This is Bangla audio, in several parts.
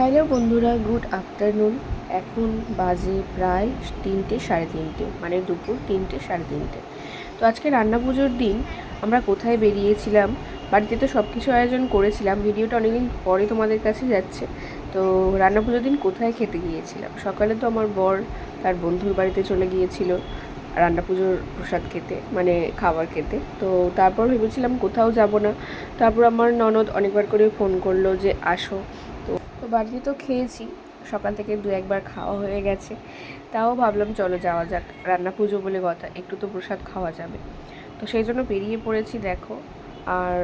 হ্যালো বন্ধুরা, গুড আফটারনুন। এখন বাজে প্রায় তিনটে সাড়ে তিনটে মানে দুপুর তিনটে সাড়ে তিনটে। তো আজকে রান্না পুজোর দিন আমরা কোথায় বেরিয়েছিলাম, বাড়িতে তো সব কিছু আয়োজন করেছিলাম, ভিডিওটা অনেকদিন পরে তোমাদের কাছে যাচ্ছে। তো রান্না পুজোর দিন কোথায় খেতে গিয়েছিলাম? সকালে তো আমার বর তার বন্ধুর বাড়িতে চলে গিয়েছিল রান্না পুজোর প্রসাদ খেতে মানে খাবার খেতে। তো তারপর ভেবেছিলাম কোথাও যাব না। তারপর আমার ননদ অনেকবার করে ফোন করল যে আসো। বাড়িতে তো খেয়েছি। সকাল থেকে দু একবার খাওয়া হয়ে গেছে। তাও ভাবলাম চলো যাওয়া যাক। রান্না পুজো বলে কথা, একটু তো প্রসাদ খাওয়া যাবে। তো সেই জন্য বেরিয়ে পড়েছি, দেখো। আর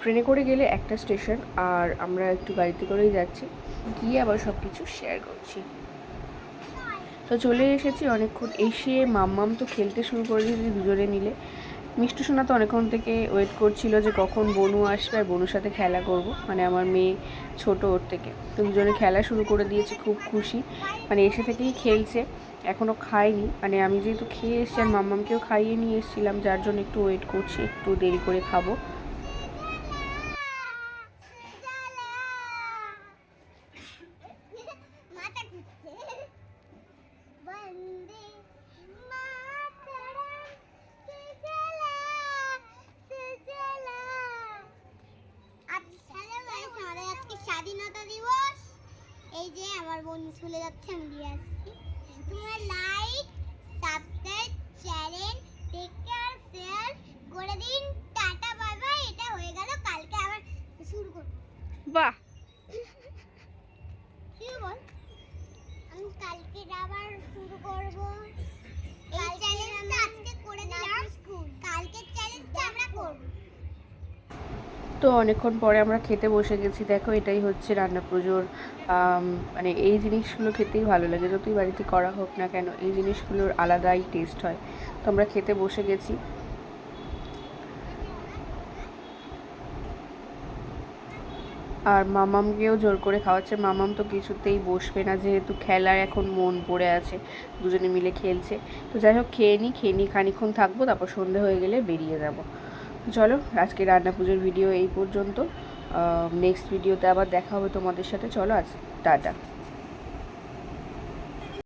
ট্রেনে করে গেলে একটা স্টেশন, আর আমরা একটু গাড়িতে করেই যাচ্ছি। গিয়ে আবার সব কিছু শেয়ার করছি। তো চলে এসেছি অনেকক্ষণ। এসে মাম্মাম তো খেলতে শুরু করে দিয়েছি দুজনে মিলে। মিষ্টি সোনা তো অনেকক্ষণ থেকে ওয়েট করছিল যে কখন বনু আসবে আর বনুর সাথে খেলা করব। মানে আমার মেয়ে ছোট ওর থেকে। তো দুজনে খেলা শুরু করে দিয়েছে, খুব খুশি। মানে এসে থেকেই খেলছে এখনও খায়নি। মানে আমি যেহেতু খেয়ে এসেছি আর মাম্মামকেও খাইয়ে নিয়ে এসেছিলাম, যার জন্য একটু ওয়েট করছি, একটু দেরি করে খাব। স্বাধীনতা দিবস। এই যে আমার বোন স্কুলে যাচ্ছে আমি দিয়ে আসছি। তোমার like subscribe channel take care share করে দিন। টাটা বাই বাই এটা হয়ে গেল কালকে আবার শুরু করব। বাহ। কি বল? আমি কালকে আবার শুরু করব এই চ্যালেঞ্জটা আজকে করে দিলাম কালকের চ্যালেঞ্জটা আমরা করব তো অনেকক্ষণ পরে আমরা খেতে বসে গেছি। দেখো এটাই হচ্ছে রান্না পুজোর মানে এই জিনিসগুলো খেতেই ভালো লাগে। যতই বাড়িতে করা হোক না কেন, এই জিনিসগুলোর আলাদাই টেস্ট হয়। তো আমরা খেতে বসে গেছি। আর মামামকেও জোর করে খাওয়াচ্ছে। মামাম তো কিছুতেই বসবে না, যেহেতু খেলার এখন মন পড়ে আছে, দুজনে মিলে খেলছে। তো যাই হোক, খেয়ে নিই খেয়ে নিই খানিক্ষণ থাকব, তারপর সন্ধে হয়ে গেলে বেরিয়ে যাব। চলো, আজকে রান্না পুজোর ভিডিও এই পর্যন্ত। নেক্সট ভিডিওতে আবার দেখা হবে তোমাদের সাথে। চলো আজ, টাটা।